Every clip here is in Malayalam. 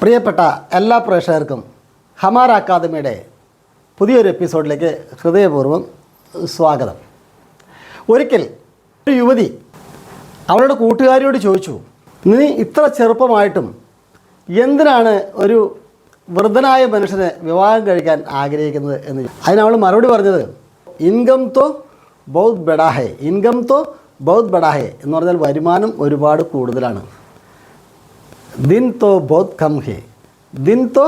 പ്രിയപ്പെട്ട എല്ലാ പ്രേക്ഷകർക്കും ഹമാർ അക്കാദമിയുടെ പുതിയൊരു എപ്പിസോഡിലേക്ക് ഹൃദയപൂർവം സ്വാഗതം. ഒരിക്കൽ ഒരു യുവതി അവളുടെ കൂട്ടുകാരിയോട് ചോദിച്ചു നീ ഇത്ര ചെറുപ്പമായിട്ടും എന്തിനാണ് ഒരു വൃദ്ധനായ മനുഷ്യനെ വിവാഹം കഴിക്കാൻ ആഗ്രഹിക്കുന്നത്? എന്ന് അതിന് അവൾ മറുപടി പറഞ്ഞത് ഇൻകം തോ ബൗദ് ബെഡാഹെ ഇൻകം തോ ബൗദ് ബെഡാഹെ എന്ന് പറഞ്ഞാൽ വരുമാനം ഒരുപാട് കൂടുതലാണ്. ദിൻ തോ ബോധ് കം ഹേ ദിൻ തോ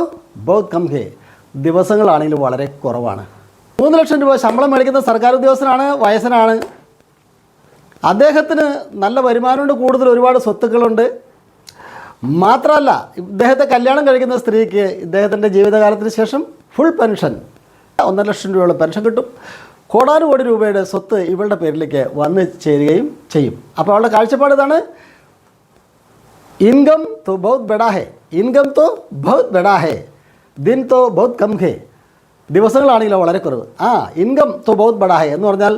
ബോധ് കം ഹേ ദിവസങ്ങളാണെങ്കിൽ വളരെ കുറവാണ്. മൂന്ന് ലക്ഷം രൂപ ശമ്പളം മേടിക്കുന്ന സർക്കാർ ഉദ്യോഗസ്ഥനാണ് വയസ്സനാണ്. അദ്ദേഹത്തിന് നല്ല വരുമാനമുണ്ട് കൂടുതൽ ഒരുപാട് സ്വത്തുക്കളുണ്ട്. മാത്രമല്ല ഇദ്ദേഹത്തെ കല്യാണം കഴിക്കുന്ന സ്ത്രീക്ക് ഇദ്ദേഹത്തിന്റെ ജീവിതകാലത്തിന് ശേഷം ഫുൾ പെൻഷൻ ഒന്നര ലക്ഷം രൂപയുള്ള പെൻഷൻ കിട്ടും. കോടാനുകോടി രൂപയുടെ സ്വത്ത് ഇവളുടെ പേരിലേക്ക് വന്നു ചേരുകയും ചെയ്യും. അപ്പോൾ അവളുടെ കാഴ്ചപ്പാട് ഇതാണ് ഇൻകം तो बहुत बड़ा है ഇൻകം तो बहुत बड़ा है ദിൻ तो बहुत कम है ദിവസങ്ങളാണെങ്കിലോ വളരെ കുറവ് ആ ഇൻകം तो बहुत बड़ा है എന്ന് പറഞ്ഞാൽ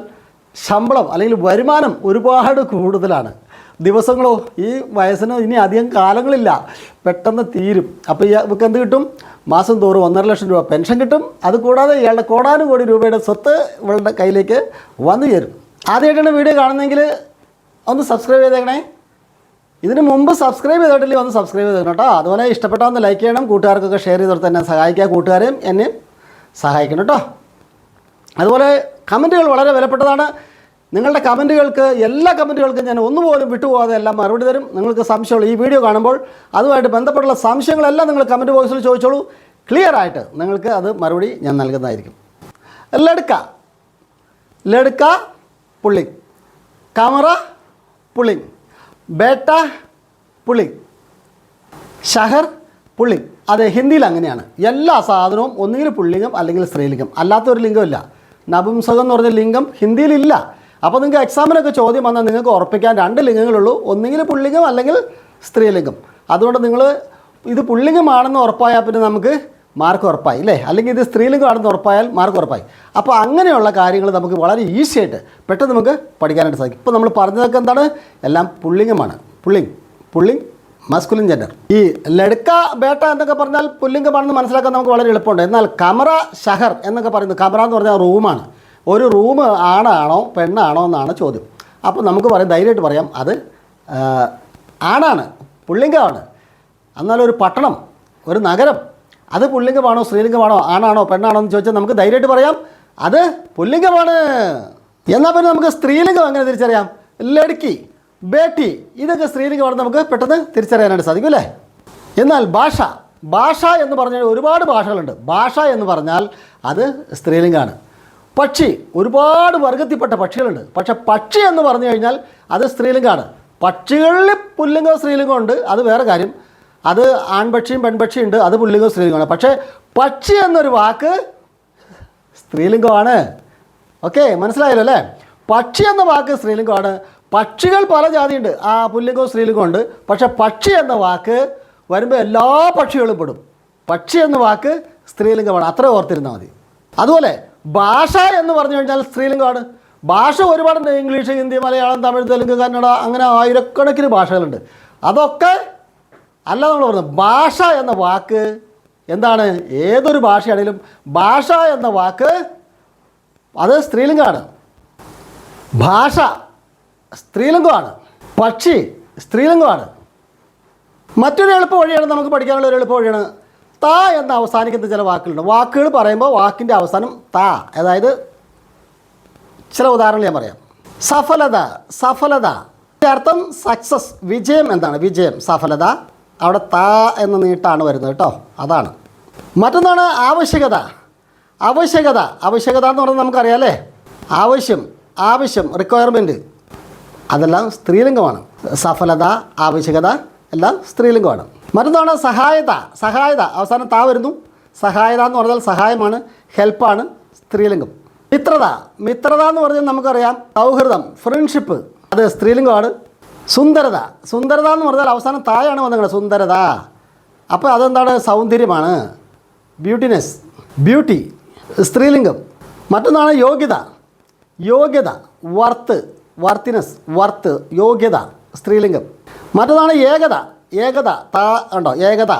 ശമ്പളം അല്ലെങ്കിൽ വരുമാനം ഒരുപാട് കൂടുതലാണ് ദിവസങ്ങളോ ഈ വയസ്സിന് ഇനി അധികം കാലങ്ങളില്ല പെട്ടെന്ന് തീരും അപ്പോൾ ഇയാൾക്ക് എന്ത് കിട്ടും മാസം തോറും ഒന്നര ലക്ഷം രൂപ പെൻഷൻ കിട്ടും അത് കൂടാതെ ഇയാളുടെ കോടാനുകോടി രൂപയുടെ സ്വത്ത് ഇവളുടെ കയ്യിലേക്ക് വന്നു ചേരും ആദ്യമായിട്ടാണ് വീഡിയോ കാണുന്നതെങ്കിൽ ഒന്ന് സബ്സ്ക്രൈബ് ചെയ്തേക്കണേ ഇതിന് മുമ്പ് സബ്സ്ക്രൈബ് ചെയ്തിട്ടില്ല ഒന്ന് സബ്സ്ക്രൈബ് ചെയ്തേക്കണം കേട്ടോ. അതുപോലെ ഇഷ്ടപ്പെട്ടാന്ന് ലൈക്ക് ചെയ്യണം കൂട്ടുകാർക്കൊക്കെ ഷെയർ ചെയ്തിട്ട് തന്നെ സഹായിക്കുക കൂട്ടുകാരെയും എന്നെ സഹായിക്കണം കേട്ടോ. അതുപോലെ കമന്റുകൾ വളരെ വിലപ്പെട്ടതാണ്. നിങ്ങളുടെ കമന്റുകൾക്ക് എല്ലാ കമന്റുകൾക്കും ഞാൻ ഒന്നുപോലും വിട്ടുപോകാതെ എല്ലാം മറുപടി തരും. നിങ്ങൾക്ക് സംശയമുള്ള ഈ വീഡിയോ കാണുമ്പോൾ അതുമായിട്ട് ബന്ധപ്പെട്ടുള്ള സംശയങ്ങളെല്ലാം നിങ്ങൾ കമന്റ് ബോക്സിൽ ചോദിച്ചോളൂ. ക്ലിയർ ആയിട്ട് നിങ്ങൾക്ക് അത് മറുപടി ഞാൻ നൽകുന്നതായിരിക്കും. ലടുക്ക ലടുക്ക പുള്ളിങ്. കമറ പുള്ളിങ്. ബേട്ട പുളി. ഷഹർ പുള്ളി അത് ഹിന്ദിയിൽ അങ്ങനെയാണ്. എല്ലാ സാധനവും ഒന്നുകിൽ പുള്ളിംഗം അല്ലെങ്കിൽ സ്ത്രീലിംഗം. അല്ലാത്തൊരു ലിംഗമില്ല നപുംസകം എന്ന് പറഞ്ഞ ലിംഗം ഹിന്ദിയിലില്ല അപ്പോൾ നിങ്ങൾക്ക് എക്സാമിനൊക്കെ ചോദ്യം വന്നാൽ നിങ്ങൾക്ക് ഉറപ്പിക്കാൻ രണ്ട് ലിംഗങ്ങളുള്ളൂ. ഒന്നുകിൽ പുള്ളിംഗം അല്ലെങ്കിൽ സ്ത്രീലിംഗം. അതുകൊണ്ട് നിങ്ങൾ ഇത് പുള്ളിംഗമാണെന്ന് ഉറപ്പായാൽ പിന്നെ നമുക്ക് മാർക്ക് ഉറപ്പായി അല്ലേ അല്ലെങ്കിൽ ഇത് സ്ത്രീലിംഗമാണെന്ന് ഉറപ്പായാൽ മാർക്ക് ഉറപ്പായി. അപ്പോൾ അങ്ങനെയുള്ള കാര്യങ്ങൾ നമുക്ക് വളരെ ഈസി ആയിട്ട് പെട്ടെന്ന് നമുക്ക് പഠിക്കാനായിട്ട് സാധിക്കും. ഇപ്പോൾ നമ്മൾ പറഞ്ഞതൊക്കെ എന്താണ്? എല്ലാം പുള്ളിംഗമാണ്. പുള്ളിങ് പുള്ളിങ് മസ്കുലിൻ ജെൻഡർ ഈ ലടുക്ക ബേട്ട എന്നൊക്കെ പറഞ്ഞാൽ പുല്ലിംഗമാണെന്ന് മനസ്സിലാക്കാൻ നമുക്ക് വളരെ എളുപ്പമുണ്ട്. എന്നാൽ കമറ ഷഹർ എന്നൊക്കെ പറയുന്നത് കമറ എന്ന് പറഞ്ഞാൽ റൂമാണ്. ഒരു റൂം ആണാണോ പെണ്ണാണോ എന്നാണ് ചോദ്യം. അപ്പോൾ നമുക്ക് പറയാം ധൈര്യമായിട്ട് പറയാം അത് ആണാണ് പുള്ളിംഗമാണ്. എന്നാൽ ഒരു പട്ടണം ഒരു നഗരം അത് പുല്ലിംഗമാണോ സ്ത്രീലിംഗമാണോ ആണാണോ പെണ്ണാണോ എന്ന് ചോദിച്ചാൽ നമുക്ക് ധൈര്യമായിട്ട് പറയാം. അത് പുല്ലിംഗമാണ്. എന്നാൽ പിന്നെ നമുക്ക് സ്ത്രീലിംഗം എങ്ങനെ തിരിച്ചറിയാം? ലടുക്കി ബേട്ടി ഇതൊക്കെ സ്ത്രീലിംഗമാണെന്ന് നമുക്ക് പെട്ടെന്ന് തിരിച്ചറിയാനായിട്ട് സാധിക്കും അല്ലേ? എന്നാൽ ഭാഷ ഭാഷ എന്ന് പറഞ്ഞാൽ ഒരുപാട് ഭാഷകളുണ്ട്. ഭാഷ എന്ന് പറഞ്ഞാൽ അത് സ്ത്രീലിംഗമാണ്. പക്ഷി ഒരുപാട് വർഗത്തിൽപ്പെട്ട പക്ഷികളുണ്ട്. പക്ഷെ പക്ഷി എന്ന് പറഞ്ഞു കഴിഞ്ഞാൽ അത് സ്ത്രീലിംഗമാണ്. പക്ഷികളിൽ പുല്ലിംഗം സ്ത്രീലിംഗവും ഉണ്ട്. അത് വേറെ കാര്യം. അത് ആൺപക്ഷിയും പെൺപക്ഷിയും ഉണ്ട് അത് പുല്ലിംഗവും സ്ത്രീലിംഗമാണ് പക്ഷേ പക്ഷി എന്നൊരു വാക്ക് സ്ത്രീലിംഗമാണ്. ഓക്കെ മനസ്സിലായല്ലോ അല്ലേ? പക്ഷി എന്ന വാക്ക് സ്ത്രീലിംഗമാണ്. പക്ഷികൾ പല ജാതിയുണ്ട്. ആ പുല്ലിംഗവും സ്ത്രീലിംഗവും ഉണ്ട്. പക്ഷെ പക്ഷി എന്ന വാക്ക് വരുമ്പോൾ എല്ലാ പക്ഷികളും പെടും. പക്ഷി എന്ന വാക്ക് സ്ത്രീലിംഗമാണ്. അത്ര ഓർത്തിരുന്നാൽ മതി. അതുപോലെ ഭാഷ എന്ന് പറഞ്ഞു കഴിഞ്ഞാൽ സ്ത്രീലിംഗമാണ്. ഭാഷ ഒരുപാടുണ്ട്. ഇംഗ്ലീഷ് ഹിന്ദി മലയാളം തമിഴ് തെലുങ്ക് കന്നഡ അങ്ങനെ ആയിരക്കണക്കിന് ഭാഷകളുണ്ട്. അതൊക്കെ അല്ല നമ്മൾ പറയുന്നത് ഭാഷ എന്ന വാക്ക് എന്താണ്? ഏതൊരു ഭാഷയാണെങ്കിലും ഭാഷ എന്ന വാക്ക് അത് സ്ത്രീലിംഗമാണ്. ഭാഷ സ്ത്രീലിംഗമാണ്. പക്ഷി സ്ത്രീലിംഗമാണ്. മറ്റൊരു എളുപ്പ വഴിയാണ് നമുക്ക് പഠിക്കാനുള്ള ഒരു എളുപ്പ വഴിയാണ് താ എന്ന് അവസാനിക്കുന്ന ചില വാക്കുകളുണ്ട്. വാക്കുകൾ പറയുമ്പോൾ വാക്കിന്റെ അവസാനം താ. അതായത് ചില ഉദാഹരണങ്ങൾ ഞാൻ പറയാം. സഫലത സഫലത. അർത്ഥം സക്സസ് വിജയം എന്താണ്? വിജയം സഫലത. അവിടെ താ എന്ന നീട്ടാണ് വരുന്നത് കേട്ടോ. അതാണ്. മറ്റൊന്നാണ് ആവശ്യകത. ആവശ്യകത. ആവശ്യകത എന്ന് പറഞ്ഞാൽ നമുക്കറിയാം അല്ലേ ആവശ്യം ആവശ്യം റിക്വയർമെന്റ് അതെല്ലാം സ്ത്രീലിംഗമാണ്. സഫലത ആവശ്യകത എല്ലാം സ്ത്രീലിംഗമാണ്. മറ്റൊന്നാണ് സഹായത. സഹായത. അവസാനം താ വരുന്നു. സഹായത എന്ന് പറഞ്ഞാൽ സഹായമാണ് ഹെൽപ്പാണ് സ്ത്രീലിംഗം. മിത്രത. മിത്രത എന്ന് പറഞ്ഞാൽ നമുക്കറിയാം സൗഹൃദം ഫ്രണ്ട്ഷിപ്പ് അത് സ്ത്രീലിംഗമാണ്. സുന്ദരത. സുന്ദരത എന്ന് പറഞ്ഞാൽ അവസാനം തായാണ് വന്നത് സുന്ദരത. അപ്പോൾ അതെന്താണ്? സൗന്ദര്യമാണ്. ബ്യൂട്ടിനെസ് ബ്യൂട്ടി സ്ത്രീലിംഗം. മറ്റൊന്നാണ് യോഗ്യത. യോഗ്യത. വർത്ത് വർത്തിനെസ് വർത്ത് യോഗ്യത. സ്ത്രീലിംഗം. മറ്റൊന്നാണ് ഏകത. ഏകത. താ ഉണ്ടോ ഏകത.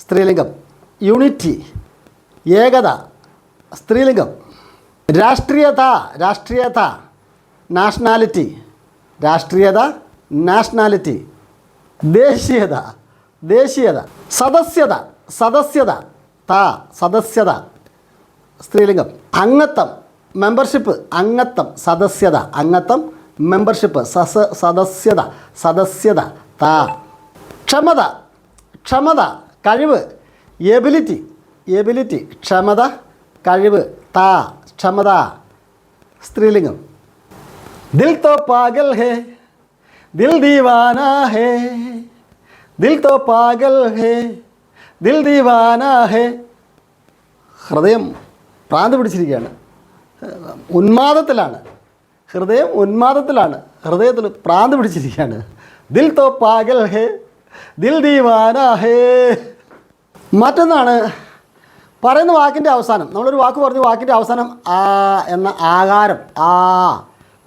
സ്ത്രീലിംഗം. യൂണിറ്റി ഏകത. സ്ത്രീലിംഗം. രാഷ്ട്രീയത. രാഷ്ട്രീയത. നാഷണാലിറ്റി രാഷ്ട്രീയത. നാഷണാലിറ്റി ദേശീയത ദേശീയത സദസ്യത സദസ്യത താ സദസ്യത സ്ത്രീലിംഗം അംഗത്വം മെമ്പർഷിപ്പ് അംഗത്വം സദസ്യത അംഗത്വം മെമ്പർഷിപ്പ് സസ സദസ്യത സദസ്യത താ. ക്ഷമത ക്ഷമത കഴിവ് എബിലിറ്റി എബിലിറ്റി ക്ഷമത കഴിവ് താ ക്ഷമത സ്ത്രീലിംഗം. ദിൽ തോ പാഗൽ ഹേ. ദിൽ ദീവാന ഹേ ദിൽ തോ പാഗൽ ഹേ ദിൽ ദീവാന ഹേ ഹൃദയം പ്രാന്ത് പിടിച്ചിരിക്കുകയാണ്. ഉന്മാദത്തിലാണ്. ഹൃദയം ഉന്മാദത്തിലാണ്. ഹൃദയത്തിൽ പ്രാന്ത് പിടിച്ചിരിക്കുകയാണ്. ദിൽ തോ പാഗൽ ഹേ ദിൽ ദീവാന ഹേ. മറ്റൊന്നാണ് പറയുന്ന വാക്കിന്റെ അവസാനം. നമ്മളൊരു വാക്ക് പറഞ്ഞു വാക്കിന്റെ അവസാനം ആ എന്ന ആകാരം ആ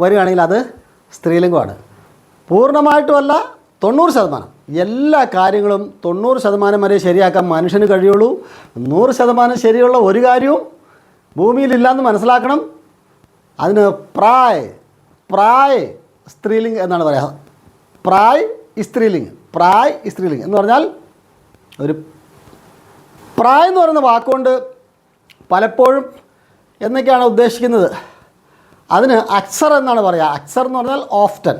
വരികയാണെങ്കിൽ അത് സ്ത്രീലിംഗമാണ്. പൂർണമായിട്ടുമല്ല തൊണ്ണൂറ് ശതമാനം. എല്ലാ കാര്യങ്ങളും തൊണ്ണൂറ് ശതമാനം വരെ ശരിയാക്കാൻ മനുഷ്യന് കഴിയുള്ളൂ. നൂറ് ശതമാനം ശരിയുള്ള ഒരു കാര്യവും ഭൂമിയിലില്ലാന്ന് മനസ്സിലാക്കണം. അതിന് പ്രായ് പ്രായ് സ്ത്രീലിംഗ് എന്നാണ് പറയുക പ്രായ് സ്ത്രീലിംഗ് പ്രായ് സ്ത്രീലിംഗ് എന്ന് പറഞ്ഞാൽ ഒരു പ്രായം എന്ന് പറയുന്ന വാക്കുകൊണ്ട് പലപ്പോഴും എന്നൊക്കെയാണ് ഉദ്ദേശിക്കുന്നത്. അതിന് അക്സർ എന്നാണ് പറയുക അക്സർ എന്ന് പറഞ്ഞാൽ ഓഫ്റ്റൻ.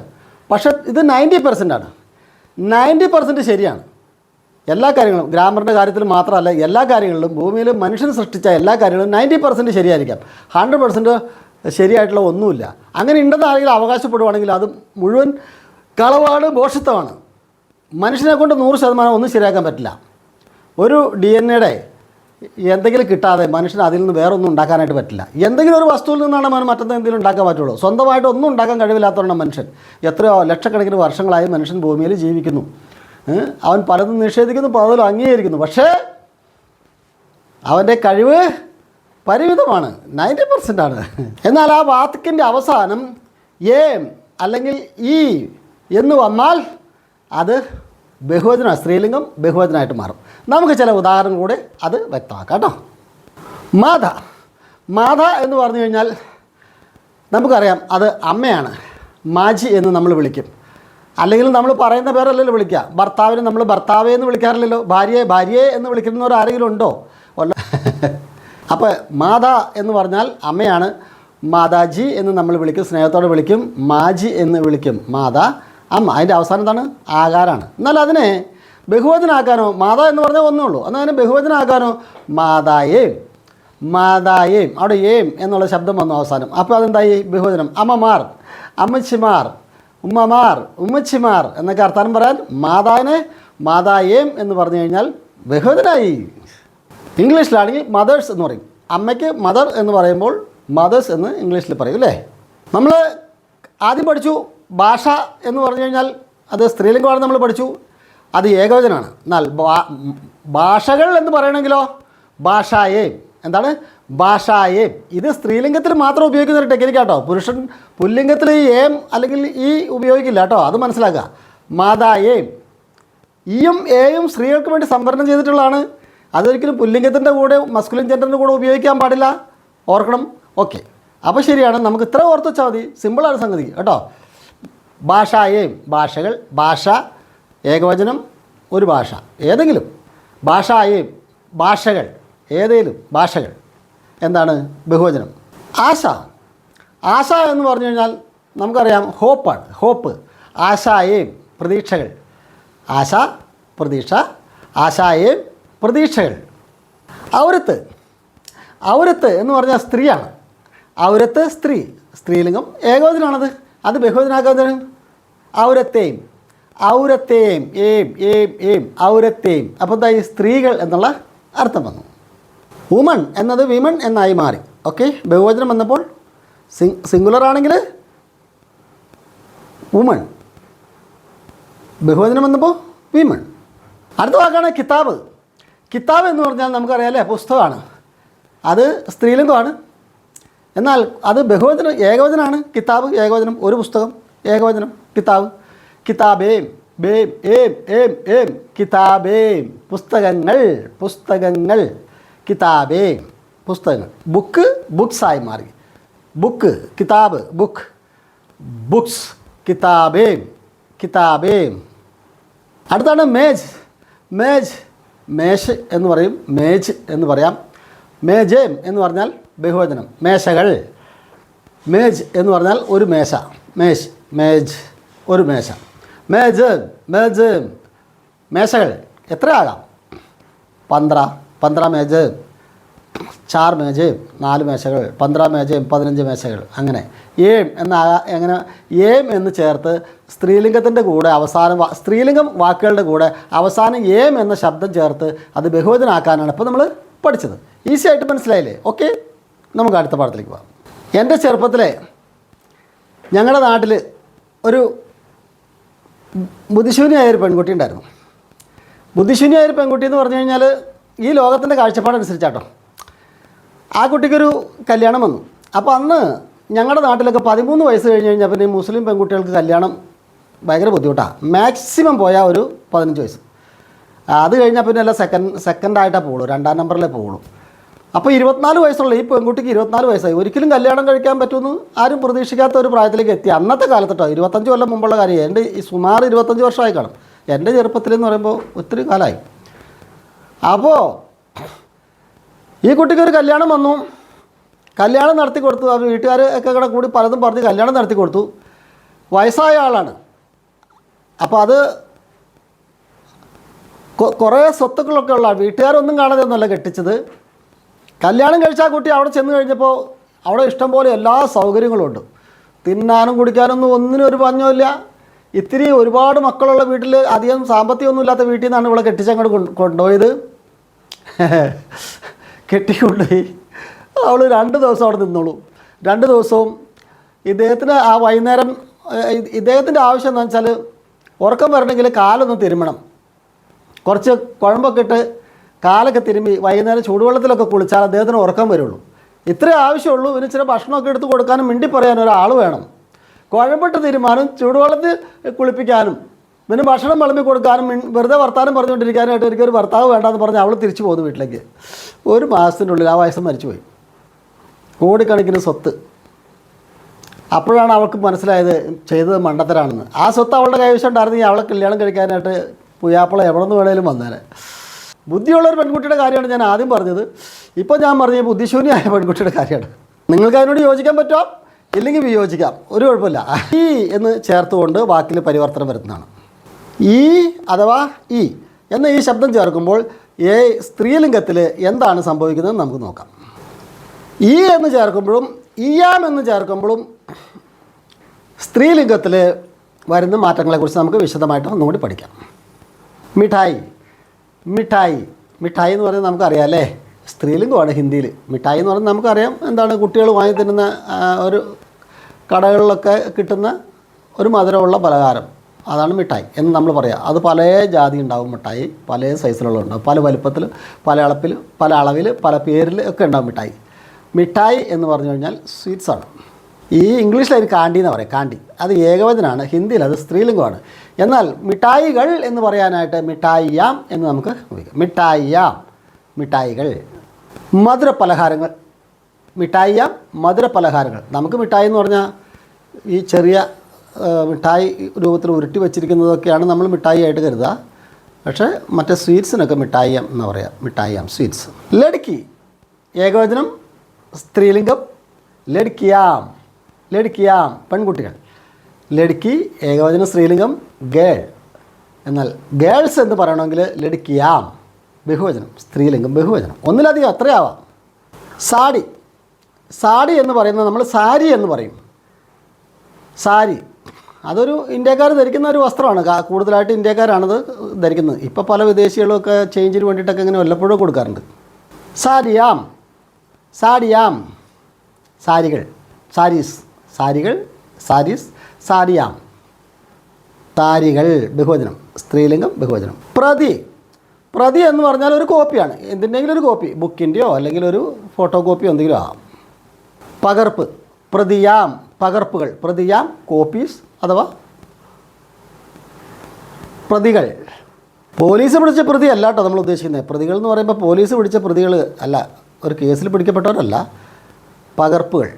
പക്ഷേ ഇത് നയന്റി പെർസെന്റ് ആണ്. നയന്റി പെർസെന്റ് ശരിയാണ്. എല്ലാ കാര്യങ്ങളും ഗ്രാമറിന്റെ കാര്യത്തിൽ മാത്രമല്ല എല്ലാ കാര്യങ്ങളിലും ഭൂമിയിൽ മനുഷ്യൻ സൃഷ്ടിച്ച എല്ലാ കാര്യങ്ങളും നയന്റി പെർസെന്റ് ശരിയായിരിക്കാം. ഹൺഡ്രഡ് പെർസെന്റ് ശരിയായിട്ടുള്ള ഒന്നുമില്ല. അങ്ങനെ ഉണ്ടെന്ന് ആരെങ്കിലും അവകാശപ്പെടുവാണെങ്കിൽ അത് മുഴുവൻ കളവാണ് ബോഷിത്തമാണ് മനുഷ്യനെ കൊണ്ട് നൂറ് ശതമാനം ഒന്നും ശരിയാക്കാൻ പറ്റില്ല. ഒരു ഡി എൻ എയുടെ എന്തെങ്കിലും കിട്ടാതെ മനുഷ്യന് അതിൽ നിന്ന് വേറെ ഒന്നും ഉണ്ടാക്കാനായിട്ട് പറ്റില്ല. എന്തെങ്കിലും ഒരു വസ്തുവിൽ നിന്നാണ് അവന് മറ്റെന്തെങ്കിലും ഉണ്ടാക്കാൻ പറ്റുള്ളൂ. സ്വന്തമായിട്ട് ഒന്നും ഉണ്ടാക്കാൻ കഴിവില്ലാത്തവരാണ് മനുഷ്യൻ. എത്രയോ ലക്ഷക്കണക്കിന് വർഷങ്ങളായി മനുഷ്യൻ ഭൂമിയിൽ ജീവിക്കുന്നു. അവൻ പലതും നിഷേധിക്കുന്നു പലതും അംഗീകരിക്കുന്നു. പക്ഷേ അവന്റെ കഴിവ് പരിമിതമാണ്. നയന്റി പെർസെന്റ് ആണ്. എന്നാൽ ആ വാക്കിന്റെ അവസാനം ഏം അല്ലെങ്കിൽ ഈ എന്ന് വന്നാൽ അത് ബഹുവചന സ്ത്രീലിംഗം ബഹുവചനമായിട്ട് മാറും. നമുക്ക് ചില ഉദാഹരണം കൂടെ അത് വ്യക്തമാക്കാം കേട്ടോ. മാധ മാധ എന്ന് പറഞ്ഞു കഴിഞ്ഞാൽ നമുക്കറിയാം അത് അമ്മയാണ്. മാജി എന്ന് നമ്മൾ വിളിക്കും. അല്ലെങ്കിൽ നമ്മൾ പറയുന്ന പേരല്ലല്ലോ വിളിക്കുക. ഭർത്താവിനെ നമ്മൾ ഭർത്താവേ എന്ന് വിളിക്കാറില്ലല്ലോ. ഭാര്യയെ ഭാര്യയെ എന്ന് വിളിക്കുന്നവർ ആരെങ്കിലും ഉണ്ടോ? അപ്പോൾ മാത എന്ന് പറഞ്ഞാൽ അമ്മയാണ്. മാതാജി എന്ന് നമ്മൾ വിളിക്കും. സ്നേഹത്തോടെ വിളിക്കും. മാജി എന്ന് വിളിക്കും. മാത. അമ്മ അതിന്റെ അവസാനം എന്താണ്? ആകാരാണ്. എന്നാൽ അതിനെ ബഹുവചനാക്കാനോ മാതാ എന്ന് പറഞ്ഞാൽ ഒന്നേ ഉള്ളൂ. എന്നാൽ അതിനെ ബഹുവചനാക്കാനോ മാതായേം. മാതായേം. അവിടെ ഏം എന്നുള്ള ശബ്ദം വന്നു അവസാനം. അപ്പോൾ അതെന്തായി? ബഹുവചനം. അമ്മമാർ. അമ്മച്ചിമാർ. ഉമ്മമാർ. ഉമ്മച്ചിമാർ. എന്നൊക്കെ അർത്ഥം പറയാൻ മാതാവിനെ മാതായേം എന്ന് പറഞ്ഞു കഴിഞ്ഞാൽ ബഹുവചനായി. ഇംഗ്ലീഷിലാണെങ്കിൽ മദേഴ്സ് എന്ന് പറയും. അമ്മയ്ക്ക് മദർ എന്ന് പറയുമ്പോൾ മദേഴ്സ് എന്ന് ഇംഗ്ലീഷിൽ പറയും അല്ലേ? നമ്മൾ ആദ്യം പഠിച്ചു ഭാഷ എന്ന് പറഞ്ഞു കഴിഞ്ഞാൽ അത് സ്ത്രീലിംഗമാണ് നമ്മൾ പഠിച്ചു. അത് ഏകവചനമാണ് എന്നാൽ ഭാഷകൾ എന്ന് പറയണമെങ്കിലോ? ഭാഷായേ. എന്താണ്? ഭാഷായേ. ഇത് സ്ത്രീലിംഗത്തിൽ മാത്രം ഉപയോഗിക്കുന്ന ഒരു ടെക്നിക്ക് കേട്ടോ പുരുഷൻ പുല്ലിംഗത്തിൽ ഈ ഏം അല്ലെങ്കിൽ ഈ ഉപയോഗിക്കില്ല കേട്ടോ. അത് മനസ്സിലാക്കുക. മാതായേം. ഈയും എയും സ്ത്രീകൾക്ക് വേണ്ടി സംവരണം ചെയ്തിട്ടുള്ളതാണ്. അതൊരിക്കലും പുല്ലിംഗത്തിന്റെ കൂടെ മസ്കുലിൻ ജെൻഡറിന്റെ കൂടെ ഉപയോഗിക്കാൻ പാടില്ല. ഓർക്കണം. ഓക്കെ. അപ്പോൾ ശരിയാണ്. നമുക്ക് ഇത്ര ഓർത്ത് വെച്ചാൽ മതി. സിമ്പിളാണ് സംഗതി കേട്ടോ. ഭാഷായേം ഭാഷകൾ ഭാഷ ഏകവചനം ഒരു ഭാഷ ഏതെങ്കിലും ഭാഷായേം ഭാഷകൾ ഏതെങ്കിലും ഭാഷകൾ. എന്താണ്? ബഹുവചനം. ആശ. ആശ എന്ന് പറഞ്ഞു കഴിഞ്ഞാൽ നമുക്കറിയാം ഹോപ്പാണ് ഹോപ്പ്. ആശായേം പ്രതീക്ഷകൾ. ആശ പ്രതീക്ഷ ആശായേം പ്രതീക്ഷകൾ. ഔരത്ത്. ഔരത്ത് എന്ന് പറഞ്ഞാൽ സ്ത്രീയാണ്. ഔരത്ത് സ്ത്രീ. സ്ത്രീലിംഗം ഏകവചനമാണത്. അത് ബഹുവചനാക്കാൻ ഔരത്തെയും ഔരത്തെയും ഏം ഏം ഏം ഔരത്തെയും അപ്പോൾ എന്താ ഈ സ്ത്രീകൾ എന്നുള്ള അർത്ഥം വന്നു. വുമൺ എന്നത് വിമൺ എന്നായി മാറി. ഓക്കെ? ബഹുവചനം വന്നപ്പോൾ സിംഗ് സിംഗുലർ ആണെങ്കിൽ വുമൺ. ബഹുവചനം വന്നപ്പോൾ വിമൺ. അടുത്ത വാക്കാണ് കിതാബ്. കിതാബ് എന്ന് പറഞ്ഞാൽ നമുക്കറിയാമല്ലേ പുസ്തകമാണ്. അത് സ്ത്രീലിംഗമാണ്. എന്നാൽ അത് ബഹുവചനം ഏകവചനമാണ് കിതാബ് ഏകവചനം. ഒരു പുസ്തകം ഏകവചനം. കിതാബ്. കിതാബേം ബേം ഏം ഏം ഏം. കിതാബേം. പുസ്തകങ്ങൾ പുസ്തകങ്ങൾ. കിതാബേം പുസ്തകങ്ങൾ. ബുക്ക് ബുക്സായി മാറി. ബുക്ക് കിതാബ് ബുക്ക്. ബുക്സ് കിതാബേം കിതാബേം. അടുത്താണ് മേജ്. മേജ് മേശ് എന്ന് പറയും. മേജ് എന്ന് പറയാം. മേജേം എന്ന് പറഞ്ഞാൽ ബഹുവചനം. മേശകൾ. മേജ് എന്ന് പറഞ്ഞാൽ ഒരു മേശ. മേശ് മേജ് ഒരു മേശ. മേജ് മേജ്. മേശകൾ. എത്ര ആകാം? പന്ത്ര പന്ത്ര മേജ്. ചാർ മേജയും നാല് മേശകൾ. പന്ത്ര മേജയും പതിനഞ്ച് മേശകൾ. അങ്ങനെ. ഏം എന്ന എങ്ങനെ? ഏം എന്ന് ചേർത്ത് സ്ത്രീലിംഗത്തിന്റെ കൂടെ അവസാനം സ്ത്രീലിംഗം വാക്കുകളുടെ കൂടെ അവസാനം ഏം എന്ന ശബ്ദം ചേർത്ത് അത് ബഹുവചനാക്കാനാണ് ഇപ്പോൾ നമ്മൾ പഠിച്ചത്. ഈസി ആയിട്ട് മനസ്സിലായില്ലേ? ഓക്കെ? നമുക്ക് അടുത്ത പാഠത്തിലേക്ക് പോകാം. എന്റെ ചെറുപ്പത്തിലെ ഞങ്ങളുടെ നാട്ടിൽ ഒരു ബുദ്ധിശൂന്യമായ ഒരു പെൺകുട്ടി ഉണ്ടായിരുന്നു. ബുദ്ധിശൂന്യമായ ഒരു പെൺകുട്ടി എന്ന് പറഞ്ഞു കഴിഞ്ഞാൽ ഈ ലോകത്തിന്റെ കാഴ്ചപ്പാടനുസരിച്ചാട്ടോ. ആ കുട്ടിക്കൊരു കല്യാണം വന്നു. അപ്പോൾ അന്ന് ഞങ്ങളുടെ നാട്ടിലൊക്കെ പതിമൂന്ന് വയസ്സ് കഴിഞ്ഞ് കഴിഞ്ഞാൽ പിന്നെ മുസ്ലിം പെൺകുട്ടികൾക്ക് കല്യാണം ഭയങ്കര ബുദ്ധിമുട്ടാണ് മാക്സിമം പോയാൽ ഒരു പതിനഞ്ച് വയസ്സ്. അത് കഴിഞ്ഞാൽ പിന്നെ എല്ലാം സെക്കൻഡ് സെക്കൻഡായിട്ടേ പോകുള്ളൂ രണ്ടാം നമ്പറിലേ പോകുള്ളൂ അപ്പോൾ ഇരുപത്തിനാല് വയസ്സുള്ള ഈ പെൺകുട്ടിക്ക് ഇരുപത്തിനാല് വയസ്സായി. ഒരിക്കലും കല്യാണം കഴിക്കാൻ പറ്റുമെന്ന് ആരും പ്രതീക്ഷിക്കാത്ത ഒരു പ്രായത്തിലേക്ക് എത്തി. അന്നത്തെ കാലത്തട്ടോ ഇരുപത്തഞ്ച് കൊല്ലം മുമ്പുള്ള കാര്യം. എന്റെ ഈ സുമാർ ഇരുപത്തഞ്ച് വർഷമായി കാണും. എന്റെ ചെറുപ്പത്തിലെന്ന് പറയുമ്പോൾ ഒത്തിരി കാലമായി. അപ്പോൾ ഈ കുട്ടിക്ക് ഒരു കല്യാണം വന്നു. കല്യാണം നടത്തി കൊടുത്തു. ആ വീട്ടുകാർ ഒക്കെ കൂടെ കൂടി പലതും പറഞ്ഞ് കല്യാണം നടത്തി കൊടുത്തു. വയസ്സായ ആളാണ്. അപ്പോൾ അത് കുറേ സ്വത്തുക്കളൊക്കെ ഉള്ള വീട്ടുകാരൊന്നും കാണാതെ ഒന്നുമല്ല കെട്ടിച്ചത്. കല്യാണം കഴിച്ച കുട്ടി അവിടെ ചെന്ന് കഴിഞ്ഞപ്പോൾ അവിടെ ഇഷ്ടംപോലെ എല്ലാ സൗകര്യങ്ങളും ഉണ്ട്. തിന്നാനും കുടിക്കാനൊന്നും ഒന്നിനും ഒരു പഞ്ഞമില്ല ഇത്തിരി ഒരുപാട് മക്കളുള്ള വീട്ടിൽ അധികം സാമ്പത്തികമൊന്നും ഇല്ലാത്ത വീട്ടിൽ നിന്നാണ് ഇവിടെ കെട്ടിച്ചങ്ങോട്ട് കൊണ്ട് കൊണ്ടുപോയത്. കെട്ടിക്കൊണ്ടുപോയി. അവൾ രണ്ട് ദിവസം അവിടെ നിന്നോളൂ. രണ്ട് ദിവസവും ഇദ്ദേഹത്തിന് ആ വൈകുന്നേരം ഇദ്ദേഹത്തിന്റെ ആവശ്യം എന്താണെന്ന് വെച്ചാൽ ഉറക്കം വരണമെങ്കിൽ കാലൊന്ന് തിരുമണം. കുറച്ച് കുഴമ്പൊക്കെ ഇട്ട് കാലൊക്കെ തിരുമ്പി വൈകുന്നേരം ചൂടുവെള്ളത്തിലൊക്കെ കുളിച്ചാൽ അദ്ദേഹത്തിന് ഉറക്കം വരുള്ളൂ. ഇത്രേ ആവശ്യമുള്ളൂ. ഇനി ചില ഭക്ഷണമൊക്കെ എടുത്ത് കൊടുക്കാനും മിണ്ടി പറയാനും ഒരാൾ വേണം. കുഴമ്പിട്ട് തീരുമാനം ചൂടുവെള്ളത്തിൽ കുളിപ്പിക്കാനും പിന്നെ ഭക്ഷണം വിളമ്പി കൊടുക്കാനും വെറുതെ വർത്താനം പറഞ്ഞുകൊണ്ടിരിക്കാനായിട്ട് എനിക്കൊരു ഭർത്താവ് വേണ്ടെന്ന് പറഞ്ഞ് അവൾ തിരിച്ചു പോകുന്നു വീട്ടിലേക്ക്. ഒരു മാസത്തിന്റെ ഉള്ളിൽ ആ വയസ്സ് മരിച്ചുപോയി. കോടിക്കണക്കിന് സ്വത്ത്. അപ്പോഴാണ് അവൾക്ക് മനസ്സിലായത് ചെയ്തത് മണ്ടത്തരാണെന്ന്. ആ സ്വത്ത് അവളുടെ കൈവശം ഉണ്ടായിരുന്നെങ്കിൽ അവളെ കല്യാണം കഴിക്കാനായിട്ട് പുയാപ്പള എവിടെ നിന്ന് വേണേലും വന്നേനെ. ബുദ്ധിയുള്ള ഒരു പെൺകുട്ടിയുടെ കാര്യമാണ് ഞാൻ ആദ്യം പറഞ്ഞത്. ഇപ്പോൾ ഞാൻ പറഞ്ഞ ബുദ്ധിശൂന്യമായ പെൺകുട്ടിയുടെ കാര്യമാണ്. നിങ്ങൾക്ക് അതിനോട് യോജിക്കാൻ പറ്റുമോ? ഇല്ലെങ്കിൽ വിയോജിക്കാം. ഒരു കുഴപ്പമില്ല. ഈ എന്ന് ചേർത്തുകൊണ്ട് വാക്കിൽ പരിവർത്തനം വരുന്നതാണ്. ഈ അഥവാ ഈ എന്ന ഈ ശബ്ദം ചേർക്കുമ്പോൾ ഏ സ്ത്രീലിംഗത്തിൽ എന്താണ് സംഭവിക്കുന്നത് നമുക്ക് നോക്കാം. ഈ എന്ന് ചേർക്കുമ്പോഴും ഇയാം എന്ന് ചേർക്കുമ്പോഴും സ്ത്രീലിംഗത്തിൽ വരുന്ന മാറ്റങ്ങളെക്കുറിച്ച് നമുക്ക് വിശദമായിട്ട് ഒന്നുകൂടി പഠിക്കാം. മിഠായി. മിഠായി. മിഠായി എന്ന് പറയുന്നത് നമുക്കറിയാം അല്ലേ? സ്ത്രീലിംഗമാണ് ഹിന്ദിയിൽ. മിഠായി എന്ന് പറയുന്നത് നമുക്കറിയാം എന്താണ് കുട്ടികൾ വാങ്ങി തിന്നുന്ന ഒരു കടകളിലൊക്കെ കിട്ടുന്ന ഒരു മധുരമുള്ള പലഹാരം. അതാണ് മിഠായി എന്ന് നമ്മൾ പറയാം. അത് പല ജാതി ഉണ്ടാവും മിഠായി പല സൈസിലുള്ള ഉണ്ടാവും പല വലുപ്പത്തിൽ പല അളപ്പിൽ പല അളവിൽ പല പേരിൽ ഒക്കെ ഉണ്ടാവും മിഠായി. മിഠായി എന്ന് പറഞ്ഞു കഴിഞ്ഞാൽ സ്വീറ്റ്സാണ് ഈ ഇംഗ്ലീഷിൽ അതിന് കാണ്ടി എന്ന് പറയും കാണ്ടി. അത് ഏകവചനാണ് ഹിന്ദിയിൽ അത് സ്ത്രീലിംഗമാണ്. എന്നാൽ മിഠായികൾ എന്ന് പറയാനായിട്ട് മിഠായിയാം എന്ന് നമുക്ക് ഉപയോഗിക്കാം. മിഠായിയാം മിഠായികൾ. മധുര പലഹാരങ്ങൾ മിഠായിയാം മധുര പലഹാരങ്ങൾ നമുക്ക് മിഠായി എന്ന് പറഞ്ഞാൽ ഈ ചെറിയ മിഠായി രൂപത്തിൽ ഉരുട്ടി വെച്ചിരിക്കുന്നതൊക്കെയാണ് നമ്മൾ മിഠായി ആയിട്ട് കരുതുക. പക്ഷേ മറ്റേ സ്വീറ്റ്സിനൊക്കെ മിഠായിയാം എന്ന് പറയാം. മിഠായിയാം സ്വീറ്റ്സ്. ലടുക്കി ഏകവചനം സ്ത്രീലിംഗം. ലടുക്കിയാം ലടുക്കിയാം പെൺകുട്ടികൾ. ലടുക്കി ഏകവചന സ്ത്രീലിംഗം ഗേൾ. എന്നാൽ ഗേൾസ് എന്ന് പറയണമെങ്കിൽ ലടുക്കിയാം ബഹുവചനം സ്ത്രീലിംഗം ബഹുവചനം. ഒന്നിലധികം അത്രയാവാം. സാടി സാടി എന്ന് പറയുന്നത് നമ്മൾ സാരി എന്ന് പറയും. സാരി. അതൊരു ഇന്ത്യക്കാർ ധരിക്കുന്ന ഒരു വസ്ത്രമാണ്. കൂടുതലായിട്ട് ഇന്ത്യക്കാരാണത് ധരിക്കുന്നത്. ഇപ്പോൾ പല വിദേശികളൊക്കെ ചേഞ്ചിന് വേണ്ടിയിട്ടൊക്കെ ഇങ്ങനെ വല്ലപ്പോഴും കൊടുക്കാറുണ്ട്. സാരിയാം. സാരിയാം. സാരികൾ. സാരീസ്. സാരികൾ സാരീസ് സാരിയാം. താരികൾ ബഹുവചനം. സ്ത്രീലിംഗം ബഹുവചനം. പ്രതി. പ്രതി എന്ന് പറഞ്ഞാൽ ഒരു കോപ്പിയാണ്. എന്തിന്റെങ്കിലും ഒരു കോപ്പി. ബുക്കിന്റെയോ അല്ലെങ്കിൽ ഒരു ഫോട്ടോ കോപ്പിയോ എന്തെങ്കിലും ആവാം പകർപ്പ്. പ്രതിയാം. പകർപ്പുകൾ. പ്രതിയാം കോപ്പീസ് അഥവാ പ്രതികൾ. പോലീസ് പിടിച്ച പ്രതി അല്ല കേട്ടോ നമ്മൾ ഉദ്ദേശിക്കുന്നത്. പ്രതികൾ എന്ന് പറയുമ്പോൾ പോലീസ് പിടിച്ച പ്രതികൾ അല്ല. ഒരു കേസിൽ പിടിക്കപ്പെട്ടവരല്ല. പകർപ്പുകൾ.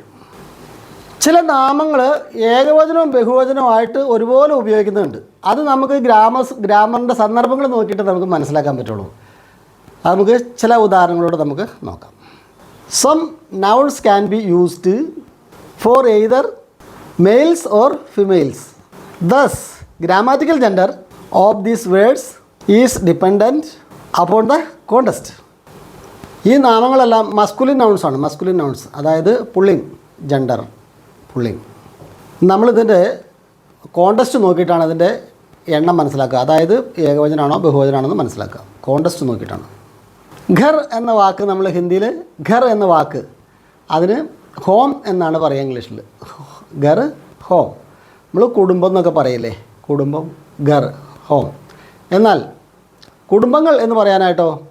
ചില നാമങ്ങൾ ഏകവചനവും ബഹുവചനവുമായിട്ട് ഒരുപോലെ ഉപയോഗിക്കുന്നുണ്ട്. അത് നമുക്ക് ഗ്രാമ ഗ്രാമറിന്റെ സന്ദർഭങ്ങൾ നോക്കിയിട്ട് നമുക്ക് മനസ്സിലാക്കാൻ പറ്റുള്ളൂ. അത് നമുക്ക് ചില ഉദാഹരണങ്ങളോട് നമുക്ക് നോക്കാം. Some nouns can be used for either males or females thus grammatical gender of these words is dependent upon the context ഈ നാമങ്ങളെല്ലാം മസ്കുലിൻ നൗൺസ് ആണ്. മസ്കുലിൻ നൗൺസ് അതായത് പുള്ളിങ് ജെൻഡർ പുള്ളിങ് നമ്മളിതിന്റെ കോണ്ടസ്റ്റ് നോക്കിയിട്ടാണ് അതിന്റെ എണ്ണം മനസ്സിലാക്കുക. അതായത് ഏകവചനാണോ ബഹുവചനാണോ എന്ന് മനസ്സിലാക്കുക. കോണ്ടസ്റ്റ് നോക്കിയിട്ടാണ്. ഘർ എന്ന വാക്ക് നമ്മൾ ഹിന്ദിയിൽ ഘർ എന്ന വാക്ക്. അതിന് ഹോം എന്നാണ് പറയുക ഇംഗ്ലീഷിൽ. ഘർ ഹോം. നമ്മൾ കുടുംബം എന്നൊക്കെ പറയില്ലേ? കുടുംബം ഘർ ഹോം. എന്നാൽ കുടുംബങ്ങൾ എന്ന് പറയാനായിട്ടോ?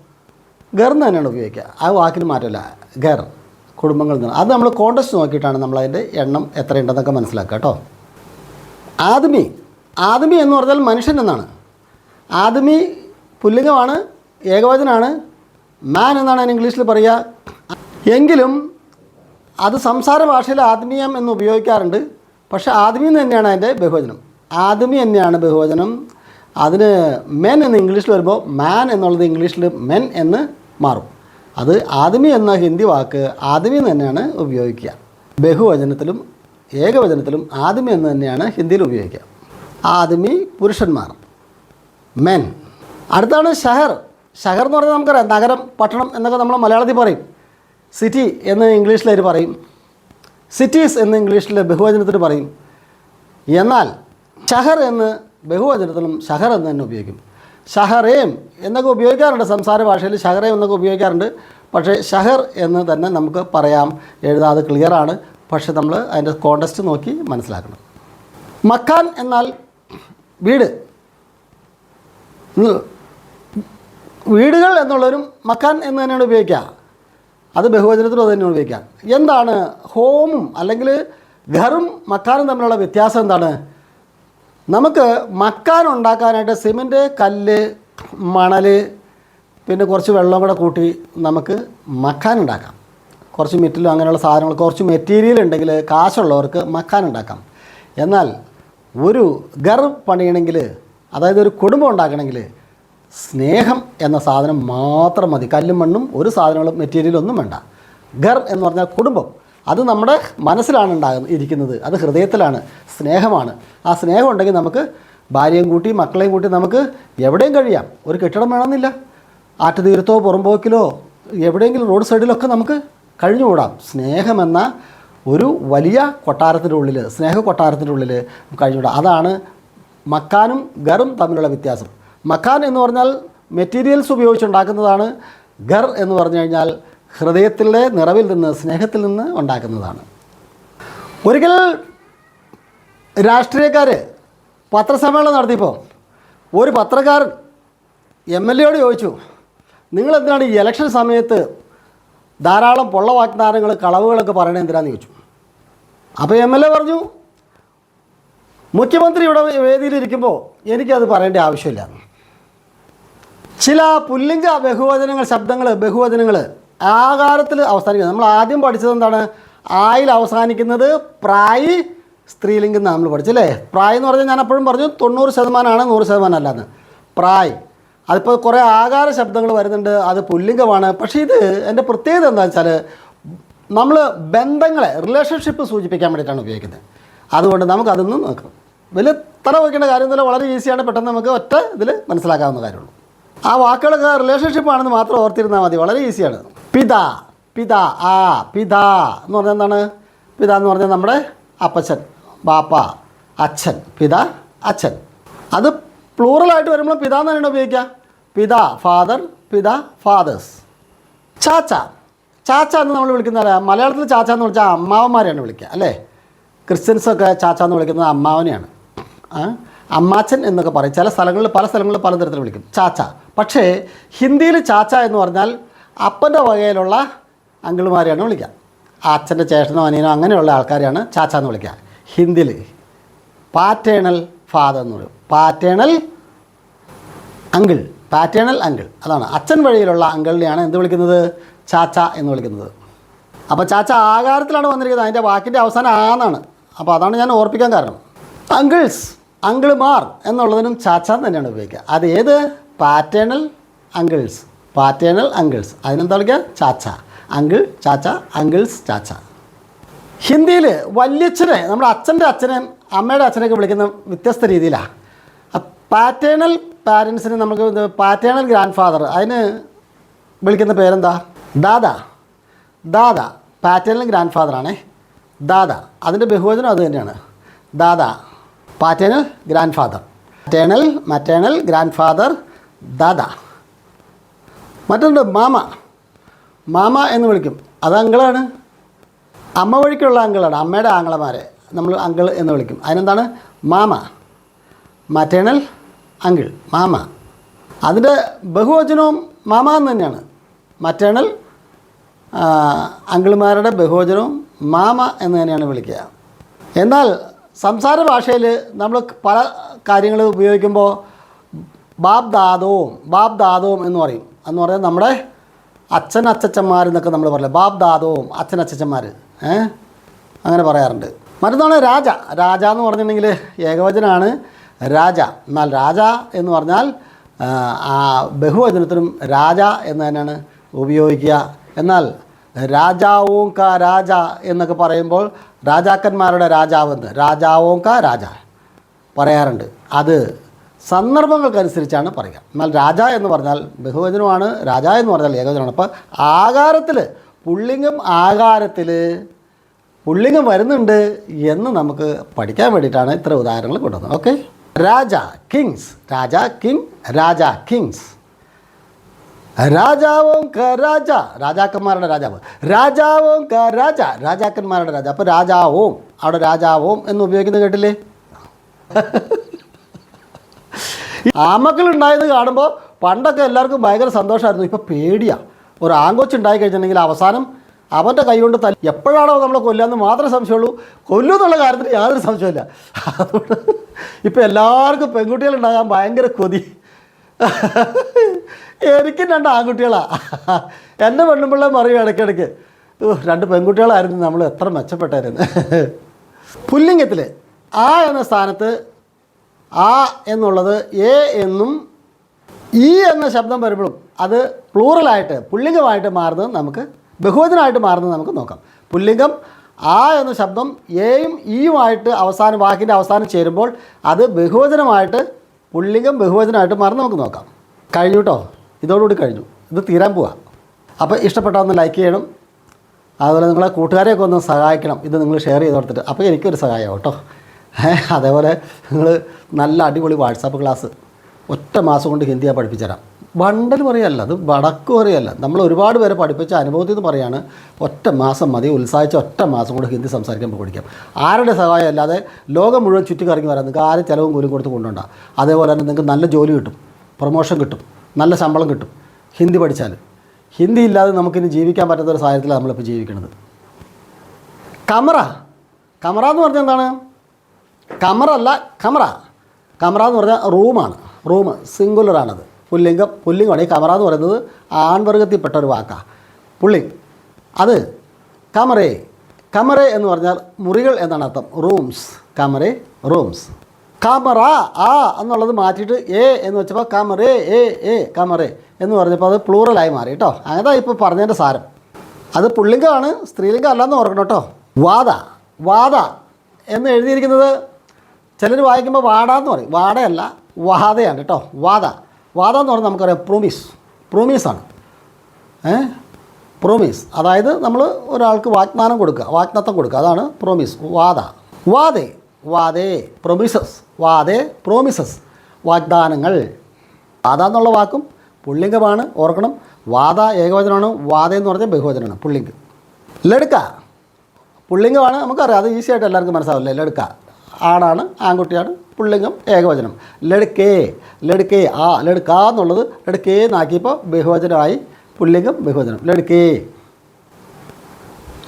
ഘർ എന്ന് തന്നെയാണ് ഉപയോഗിക്കുക. ആ വാക്കിന് മാറ്റമില്ല. ഘർ. കുടുംബങ്ങൾ നിന്ന് അത് നമ്മൾ കോണ്ടസ്റ്റ് നോക്കിയിട്ടാണ് നമ്മൾ നമ്മളതിന്റെ എണ്ണം എത്രയുണ്ടെന്നൊക്കെ മനസ്സിലാക്കുക കേട്ടോ. ആദമി. ആദമി എന്ന് പറഞ്ഞാൽ മനുഷ്യൻ എന്നാണ്. ആദമി പുല്ലിംഗമാണ് ഏകവചനാണ് മാൻ എന്നാണ് അതിന് ഇംഗ്ലീഷിൽ പറയുക. എങ്കിലും അത് സംസാര ഭാഷയിൽ ആത്മീയം എന്ന് ഉപയോഗിക്കാറുണ്ട്. പക്ഷേ ആദ്മീയം തന്നെയാണ് അതിന്റെ ബഹുവചനം. ആദ്മി തന്നെയാണ് ബഹുവചനം. അതിന് മെൻ എന്ന് ഇംഗ്ലീഷിൽ വരുമ്പോൾ മാൻ എന്നുള്ളത് ഇംഗ്ലീഷിൽ മെൻ എന്ന് മാറും. അത് ആദമി എന്ന ഹിന്ദി വാക്ക് ആദമി എന്ന് തന്നെയാണ് ഉപയോഗിക്കുക. ബഹുവചനത്തിലും ഏകവചനത്തിലും ആദമി എന്ന് തന്നെയാണ് ഹിന്ദിയിൽ ഉപയോഗിക്കുക. ആദമി പുരുഷന്മാർ. മെൻ അടുത്താണ് ഷഹർ. ഷഹർ എന്ന് പറഞ്ഞാൽ നമുക്കറിയാം നഗരം പട്ടണം എന്നൊക്കെ നമ്മൾ മലയാളത്തിൽ പറയും. സിറ്റി എന്ന് ഇംഗ്ലീഷിൽ അവർ പറയും. സിറ്റീസ് എന്ന് ഇംഗ്ലീഷിൽ ബഹുവചനത്തിൽ പറയും. എന്നാൽ ഷഹർ എന്ന് ബഹുവചനത്തിലും ഷഹർ എന്ന് തന്നെ ഉപയോഗിക്കും. ഷഹറേം എന്നൊക്കെ ഉപയോഗിക്കാറുണ്ട്. സംസാര ഭാഷയിൽ ഷഹറേം എന്നൊക്കെ ഉപയോഗിക്കാറുണ്ട്. പക്ഷേ ഷഹർ എന്ന് തന്നെ നമുക്ക് പറയാം. എഴുതാതെ ക്ലിയറാണ് പക്ഷേ നമ്മൾ അതിന്റെ കോണ്ടസ്റ്റ് നോക്കി മനസ്സിലാക്കണം. മക്കാൻ എന്നാൽ വീട്. വീടുകൾ എന്നുള്ളവരും മക്കാൻ എന്ന് തന്നെയാണ് ഉപയോഗിക്കുക. അത് ബഹുവചനത്തിലും അത് തന്നെയാണ് ഉപയോഗിക്കുക. എന്താണ്? ഹോമും അല്ലെങ്കിൽ ഘറും മക്കാനും തമ്മിലുള്ള വ്യത്യാസം എന്താണ്? നമുക്ക് മക്കാൻ ഉണ്ടാക്കാനായിട്ട് സിമന്റ് കല്ല് മണൽ പിന്നെ കുറച്ച് വെള്ളം കൂടെ കൂട്ടി നമുക്ക് മക്കാൻ ഉണ്ടാക്കാം. കുറച്ച് മെറ്റലും അങ്ങനെയുള്ള സാധനങ്ങൾ കുറച്ച് മെറ്റീരിയൽ ഉണ്ടെങ്കിൽ കാശുള്ളവർക്ക് മക്കാൻ ഉണ്ടാക്കാം. എന്നാൽ ഒരു ഗർ പണിയണമെങ്കിൽ അതായത് ഒരു കുടുംബം ഉണ്ടാക്കണമെങ്കിൽ സ്നേഹം എന്ന സാധനം മാത്രം മതി. കല്ലും മണ്ണും ഒരു സാധനങ്ങളും മെറ്റീരിയലും ഒന്നും വേണ്ട. ഗർ എന്ന് പറഞ്ഞാൽ കുടുംബം. അത് നമ്മുടെ മനസ്സിലാണ് ഉണ്ടാകുന്നത് ഇരിക്കുന്നത്. അത് ഹൃദയത്തിലാണ്. സ്നേഹമാണ്. ആ സ്നേഹം ഉണ്ടെങ്കിൽ നമുക്ക് ഭാര്യയും കൂട്ടി മക്കളെയും കൂട്ടി നമുക്ക് എവിടെയും കഴിയാം. ഒരു കെട്ടിടം വേണമെന്നില്ല. ആറ്റുതീരത്തോ പുറമ്പോക്കിലോ എവിടെയെങ്കിലും റോഡ് സൈഡിലൊക്കെ നമുക്ക് കഴിഞ്ഞുകൂടാം. സ്നേഹമെന്ന ഒരു വലിയ കൊട്ടാരത്തിന്റെ ഉള്ളിൽ സ്നേഹ കൊട്ടാരത്തിന്റെ ഉള്ളിൽ കഴിഞ്ഞുകൂടാം. അതാണ് മക്കാനും ഗറും തമ്മിലുള്ള വ്യത്യാസം. മക്കാൻ എന്ന് പറഞ്ഞാൽ മെറ്റീരിയൽസ് ഉപയോഗിച്ചുണ്ടാക്കുന്നതാണ്. ഗർ എന്ന് പറഞ്ഞു കഴിഞ്ഞാൽ ഹൃദയത്തിലെ നിറവിൽ നിന്ന് സ്നേഹത്തിൽ നിന്ന് ഉണ്ടാക്കുന്നതാണ്. ഒരിക്കൽ രാഷ്ട്രീയക്കാർ പത്രസമ്മേളനം നടത്തിയപ്പോൾ ഒരു പത്രക്കാരൻ എം എൽ എയോട് ചോദിച്ചു നിങ്ങളെന്തിനാണ് ഈ ഇലക്ഷൻ സമയത്ത് ധാരാളം പൊള്ള വാഗ്ദാനങ്ങൾ കളവുകളൊക്കെ പറയണത് എന്തിനാന്ന് ചോദിച്ചു? അപ്പോൾ എം എൽ എ പറഞ്ഞു മുഖ്യമന്ത്രി ഇവിടെ വേദിയിലിരിക്കുമ്പോൾ എനിക്കത് പറയേണ്ട ആവശ്യമില്ല. ചില പുല്ലിംഗ ബഹുവചനങ്ങൾ ശബ്ദങ്ങൾ ബഹുവചനങ്ങൾ ആകാരത്തിൽ അവസാനിക്കുന്നത് നമ്മൾ ആദ്യം പഠിച്ചത് എന്താണ്? ആയിൽ അവസാനിക്കുന്നത് പ്രായി സ്ത്രീലിംഗം നമ്മൾ പഠിച്ചു അല്ലേ? പ്രായം എന്ന് പറഞ്ഞാൽ ഞാൻ അപ്പോഴും പറഞ്ഞു തൊണ്ണൂറ് ശതമാനമാണ് നൂറ് ശതമാനം അല്ലാന്ന്. പ്രായ്. അതിപ്പോൾ കുറേ ആകാര ശബ്ദങ്ങൾ വരുന്നുണ്ട് അത് പുല്ലിംഗമാണ്. പക്ഷേ ഇത് എന്റെ പ്രത്യേകത എന്താ വെച്ചാൽ നമ്മൾ ബന്ധങ്ങളെ റിലേഷൻഷിപ്പ് സൂചിപ്പിക്കാൻ വേണ്ടിയിട്ടാണ് ഉപയോഗിക്കുന്നത്. അതുകൊണ്ട് നമുക്കതൊന്നും നോക്കാം. വലിയ തല വയ്ക്കേണ്ട കാര്യം തന്നെ വളരെ ഈസിയാണ് പെട്ടെന്ന് നമുക്ക് ഒറ്റ ഇതിൽ മനസ്സിലാക്കാവുന്ന കാര്യമുള്ളൂ. ആ വാക്കുകളൊക്കെ റിലേഷൻഷിപ്പ് ആണെന്ന് മാത്രം ഓർത്തിരുന്നാൽ മതി വളരെ ഈസിയാണ്. പിത പിത ആ പിത എന്ന് പറഞ്ഞാൽ എന്താണ്? പിത എന്ന് പറഞ്ഞാൽ നമ്മുടെ അപ്പച്ചൻ. ബാപ്പ അച്ഛൻ പിത അച്ഛൻ. അത് പ്ലൂറലായിട്ട് വരുമ്പോൾ പിത എന്ന് തന്നെയാണ് ഉപയോഗിക്കുക? പിത ഫാദർ പിത ഫാദേഴ്സ് ചാച്ച. ചാച്ച എന്ന് നമ്മൾ വിളിക്കുന്നത് മലയാളത്തിൽ ചാച്ച എന്ന് വിളിച്ചാൽ അമ്മാവന്മാരെയാണ് വിളിക്കുക അല്ലേ? ക്രിസ്ത്യൻസൊക്കെ ചാച്ച എന്ന് വിളിക്കുന്നത് അമ്മാവനെയാണ്? അമ്മാച്ചൻ എന്നൊക്കെ പറയും. ചില സ്ഥലങ്ങളിൽ പല സ്ഥലങ്ങളിൽ പലതരത്തിൽ വിളിക്കും. ചാച്ച. പക്ഷേ ഹിന്ദിയിൽ ചാച്ച എന്ന് പറഞ്ഞാൽ അപ്പന്റെ വകയിലുള്ള അങ്കിളുമാരെയാണ് വിളിക്കുക. അച്ഛന്റെ ചേട്ടനോ അനിയനോ അങ്ങനെയുള്ള ആൾക്കാരെയാണ് ചാച്ച എന്ന് വിളിക്കുക. ഹിന്ദിയിൽ പാറ്റേണൽ ഫാദർ എന്ന് പറയും. പാറ്റേണൽ അങ്കിൾ പാറ്റേണൽ അങ്കിൾ അതാണ്. അച്ഛൻ വഴിയിലുള്ള അങ്കിളിനെയാണ് എന്ത് വിളിക്കുന്നത്? ചാച്ച എന്ന് വിളിക്കുന്നത്. അപ്പോൾ ചാച്ച ആകാരത്തിലാണ് വന്നിരിക്കുന്നത്. അതിന്റെ വാക്കിന്റെ അവസാനം ആന്നാണ് അപ്പോൾ അതാണ് ഞാൻ ഓർപ്പിക്കാൻ കാരണം. അങ്കിൾസ് അങ്കിൾമാർ എന്നുള്ളതിനും ചാച്ച തന്നെയാണ് ഉപയോഗിക്കുക. അത് ഏത്? പാറ്റേണൽ അങ്കിൾസ് പാറ്റേണൽ അങ്കിൾസ് അതിനെന്താ വിളിക്കുക? ചാച്ച. അങ്കിൾ ചാച്ച അങ്കിൾസ് ചാച്ച. ഹിന്ദിയിൽ വല്യച്ഛനെ നമ്മുടെ അച്ഛന്റെ അച്ഛനെ അമ്മയുടെ അച്ഛനെയൊക്കെ വിളിക്കുന്ന വ്യത്യസ്ത രീതിയിലാണ് പാറ്റേണൽ പാരൻസിന് നമുക്ക് പാറ്റേണൽ ഗ്രാൻഡ് ഫാദർ അതിന് വിളിക്കുന്ന പേരെന്താ? ദാദാ. ദാദാ പാറ്റേണൽ ഗ്രാൻഡ് ഫാദറാണേ ദാദാ അതിന്റെ ബഹുവചനം അത് തന്നെയാണ്. Dada paternal grandfather paternal maternal grandfather Dada. മറ്റൊന്ന് മാമ. മാമ എന്ന് വിളിക്കും. അത് അങ്കിളാണ്. അമ്മ വഴിക്കുള്ള അങ്കിളാണ് അമ്മയുടെ ആങ്ങളമാരെ. നമ്മൾ അങ്കിൾ എന്ന് വിളിക്കും. അതിനെന്താണ്? മാമ. മറ്റേണൽ അങ്കിൾ മാമ. അതിന്റെ ബഹുവചനവും മാമ എന്ന് തന്നെയാണ്. മറ്റേണൽ അങ്കിൾമാരുടെ ബഹുവചനവും മാമ എന്ന് തന്നെയാണ് വിളിക്കുക. എന്നാൽ സംസാര ഭാഷയിൽ നമ്മൾ പല കാര്യങ്ങൾ ഉപയോഗിക്കുമ്പോൾ ബാബ് ദാദവും ബാബ് ദാദവും എന്ന് പറയും. എന്ന് പറഞ്ഞാൽ നമ്മുടെ അച്ഛൻ അച്ചച്ചന്മാർ എന്നൊക്കെ നമ്മൾ പറയില്ല? ബാബ് ദാദവും അച്ഛൻ അച്ചച്ചന്മാർ അങ്ങനെ പറയാറുണ്ട്. മറ്റൊന്നാണ് രാജ. രാജ എന്ന് പറഞ്ഞിട്ടുണ്ടെങ്കിൽ ഏകവചനാണ് രാജ. എന്നാൽ രാജ എന്ന് പറഞ്ഞാൽ ആ, ബഹുവചനത്തിനും രാജ എന്ന് തന്നെയാണ് ഉപയോഗിക്കുക. എന്നാൽ രാജാവും ക രാജ എന്നൊക്കെ പറയുമ്പോൾ രാജാക്കന്മാരുടെ രാജാവെന്ന് രാജാവും ക രാജ പറയാറുണ്ട്. അത് സന്ദർഭങ്ങൾക്കനുസരിച്ചാണ് പറയുക. എന്നാൽ രാജ എന്ന് പറഞ്ഞാൽ ബഹുവചനമാണ്. രാജ എന്ന് പറഞ്ഞാൽ ഏകവചനമാണ്. അപ്പോൾ ആകാരത്തിൽ പുള്ളിങ്ങം ആകാരത്തിൽ പുള്ളിങ്ങം വരുന്നുണ്ട് എന്ന് നമുക്ക് പഠിക്കാൻ വേണ്ടിയിട്ടാണ് ഇത്ര ഉദാഹരണങ്ങൾ കൊണ്ടുവന്നത്. ഓക്കെ രാജ കിങ്സ്. രാജ കിങ് രാജ കിങ്സ്. രാജാവും ക രാജ. രാജാക്കന്മാരുടെ രാജാവ്. രാജാവും ക രാജ. രാജാക്കന്മാരുടെ രാജ. അപ്പോൾ രാജാവും. അവിടെ രാജാവും എന്ന് ഉപയോഗിക്കുന്നത് കേട്ടില്ലേ? ആമക്കളുണ്ടായത് കാണുമ്പോൾ പണ്ടൊക്കെ എല്ലാവർക്കും ഭയങ്കര സന്തോഷമായിരുന്നു ഇപ്പോൾ പേടിയാണ് ഒരു ആങ്കോച്ച് കഴിഞ്ഞിട്ടുണ്ടെങ്കിൽ അവസാനം അവന്റെ കൈ കൊണ്ട് തല്ലി എപ്പോഴാണോ നമ്മളെ കൊല്ലാന്ന് മാത്രമേ സംശയമുള്ളൂ. കൊല്ലു എന്നുള്ള കാര്യത്തിൽ യാതൊരു സംശയമില്ല അതുകൊണ്ട് ഇപ്പോൾ എല്ലാവർക്കും പെൺകുട്ടികളുണ്ടാകാൻ ഭയങ്കര കൊതി. എനിക്കും രണ്ട് ആൺകുട്ടികളാണ് എന്റെ പെണ്ണുമ്പിള്ള മറിയും ഇടയ്ക്കിടയ്ക്ക് രണ്ട് പെൺകുട്ടികളായിരുന്നു നമ്മൾ എത്ര മെച്ചപ്പെട്ടായിരുന്നു പുല്ലിംഗത്തിൽ ആ എന്ന സ്ഥാനത്ത് ആ എന്നുള്ളത് എ എന്നും ഈ എന്ന ശബ്ദം വരുമ്പോഴും അത് പ്ലൂറലായിട്ട് പുല്ലിംഗമായിട്ട് മാറുന്നത് നമുക്ക് ബഹുവചനമായിട്ട് മാറുന്നത് നമുക്ക് നോക്കാം. പുല്ലിംഗം ആ എന്ന ശബ്ദം എയും ഇയുമായിട്ട് അവസാനം വാക്കിന്റെ അവസാനം ചേരുമ്പോൾ അത് ബഹുവചനമായിട്ട് പുല്ലിംഗം ബഹുവചനമായിട്ട് മാറുന്നത് നമുക്ക് നോക്കാം. കഴിഞ്ഞു കേട്ടോ ഇതോടുകൂടി കഴിഞ്ഞു. ഇത് തീരാൻ പോവാം. അപ്പോൾ ഇഷ്ടപ്പെട്ടാൽ ഒന്ന് ലൈക്ക് ചെയ്യണം. അതുപോലെ നിങ്ങളെ കൂട്ടുകാരെയൊക്കെ ഒന്ന് സഹായിക്കണം. ഇത് നിങ്ങൾ ഷെയർ ചെയ്ത് കൊടുത്തിട്ട്. അപ്പോൾ എനിക്കൊരു സഹായമാവും കേട്ടോ അതേപോലെ നിങ്ങൾ നല്ല അടിപൊളി വാട്സാപ്പ് ക്ലാസ് ഒറ്റ മാസം കൊണ്ട് ഹിന്ദി ഞാൻ വണ്ടൽ പറയല്ല അത് വടക്ക് പറയല്ല. നമ്മൾ ഒരുപാട് പേരെ പഠിപ്പിച്ച അനുഭവത്തിൽ നിന്ന് പറയാണ് ഒറ്റ മാസം മതി ഉത്സാഹിച്ച ഒറ്റ മാസം കൊണ്ട് ഹിന്ദി സംസാരിക്കാൻ പഠിക്കാം. ആരുടെ സഹായം അല്ലാതെ ലോകം മുഴുവൻ ചുറ്റിക്കറങ്ങി വരാൻ നിങ്ങൾക്ക് ആരും ചിലവും കൂലും കൊടുത്ത് കൊണ്ടുണ്ടാ അതേപോലെ തന്നെ നിങ്ങൾക്ക് നല്ല ജോലി കിട്ടും പ്രൊമോഷൻ കിട്ടും നല്ല ശമ്പളം കിട്ടും ഹിന്ദി പഠിച്ചാൽ ഹിന്ദി ഇല്ലാതെ നമുക്കിനി ജീവിക്കാൻ പറ്റാത്ത ഒരു സാഹചര്യത്തിലാണ് നമ്മളിപ്പോൾ ജീവിക്കുന്നത്. കമറ. കമറ എന്ന് പറഞ്ഞാൽ എന്താണ്? കമറ അല്ല കമറ. കമറ എന്ന് പറഞ്ഞാൽ റൂമാണ്. റൂം സിംഗുലറാണത് പുല്ലിംഗം പുല്ലിംഗമാണ്. ഈ കമറ എന്ന് പറയുന്നത് ആൺവർഗത്തിൽപ്പെട്ട ഒരു വാക്കാണ് പുള്ളിങ് അത് കമറേ കമറേ എന്ന് പറഞ്ഞാൽ മുറികൾ എന്നാണ് അർത്ഥം. റൂംസ് കമറേ റൂംസ് കമറ ആ എന്നുള്ളത് മാറ്റിയിട്ട് എ എന്ന് വെച്ചപ്പോൾ കമറേ എ എ കമറേ എന്ന് പറഞ്ഞപ്പോൾ അത് പ്ലൂറലായി മാറി കേട്ടോ അങ്ങനെ ഇപ്പോൾ പറഞ്ഞതിന്റെ സാരം. അത് പുള്ളിംഗമാണ് സ്ത്രീലിംഗം ഓർക്കണം കേട്ടോ വാദ. വാദ എന്ന് എഴുതിയിരിക്കുന്നത് ചിലർ വായിക്കുമ്പോൾ വാട എന്ന് പറയും. വാടയല്ല. വാദയാണ് കേട്ടോ. വാദ വാദ എന്ന് പറഞ്ഞാൽ നമുക്കറിയാം പ്രൊമീസ് പ്രൊമീസാണ് ഏ? പ്രോമിസ് അതായത് നമ്മൾ ഒരാൾക്ക് വാഗ്ദാനം കൊടുക്കുക. വാഗ്ദത്തം കൊടുക്കുക. അതാണ് പ്രോമിസ് വാദ വാദേ വാദേ പ്രൊമീസസ് വാദേ പ്രോമിസസ് വാഗ്ദാനങ്ങൾ. വാദ എന്നുള്ള വാക്കും പുള്ളിംഗമാണ്. ഓർക്കണം. വാദ ഏകവചനമാണ്. വാദ എന്ന് പറഞ്ഞാൽ ബഹുവചനമാണ്. പുള്ളിംഗ്. ലടുക്ക പുള്ളിംഗമാണ്. നമുക്കറിയാം. അത് ഈസി ആയിട്ട് എല്ലാവർക്കും മനസ്സിലാവില്ലേ? ലടുക്ക ആണാണ് ആൺകുട്ടിയാണ് പുള്ളിംഗം ഏകവചനം. ലടുക്കേ ലടുക്കേ ആ ലടുക്ക എന്നുള്ളത് ലടുക്കേ എന്നാക്കിയപ്പോൾ ബഹുവചനമായി പുല്ലിംഗം ബഹുവചനം. ലടുക്കേ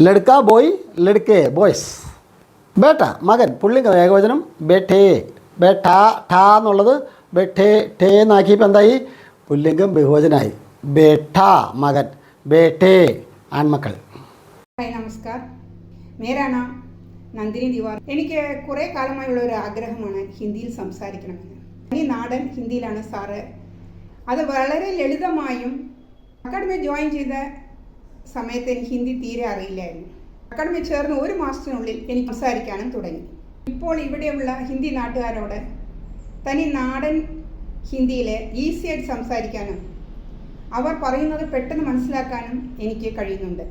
ലടുക്ക ബോയ് ലടുക്കേ ബോയ്സ്. ബേട്ട മകൻ പുള്ളിംഗം ഏകവചനം ബേട്ടേ ബേട്ട ഠ എന്നുള്ളത് ബേട്ടേ ടേ എന്നാക്കിയപ്പോൾ എന്തായി? പുല്ലിംഗം ബഹുവചനായി. ബേഠ മകൻ ബേട്ടേ ആൺമക്കൾ. ഹായ് നമസ്കാർ മേരാ നന്ദിനി ദിവാർ. എനിക്ക് കുറേ കാലമായുള്ള ഒരു ആഗ്രഹമാണ് ഹിന്ദിയിൽ സംസാരിക്കണമെന്ന്. ഈ നാടൻ ഹിന്ദിയിലാണ് സാറ്. അത് വളരെ ലളിതമായും അക്കാഡമി ജോയിൻ ചെയ്ത സമയത്ത് എനിക്ക് ഹിന്ദി തീരെ അറിയില്ലായിരുന്നു. അക്കാഡമി ചേർന്ന് ഒരു മാസത്തിനുള്ളിൽ എനിക്ക് സംസാരിക്കാനും തുടങ്ങി. ഇപ്പോൾ ഇവിടെയുള്ള ഹിന്ദി നാട്ടുകാരോട് തനി നാടൻ ഹിന്ദിയിൽ ഈസിയായിട്ട് സംസാരിക്കാനും അവർ പറയുന്നത് പെട്ടെന്ന് മനസ്സിലാക്കാനും എനിക്ക് കഴിയുന്നുണ്ട്.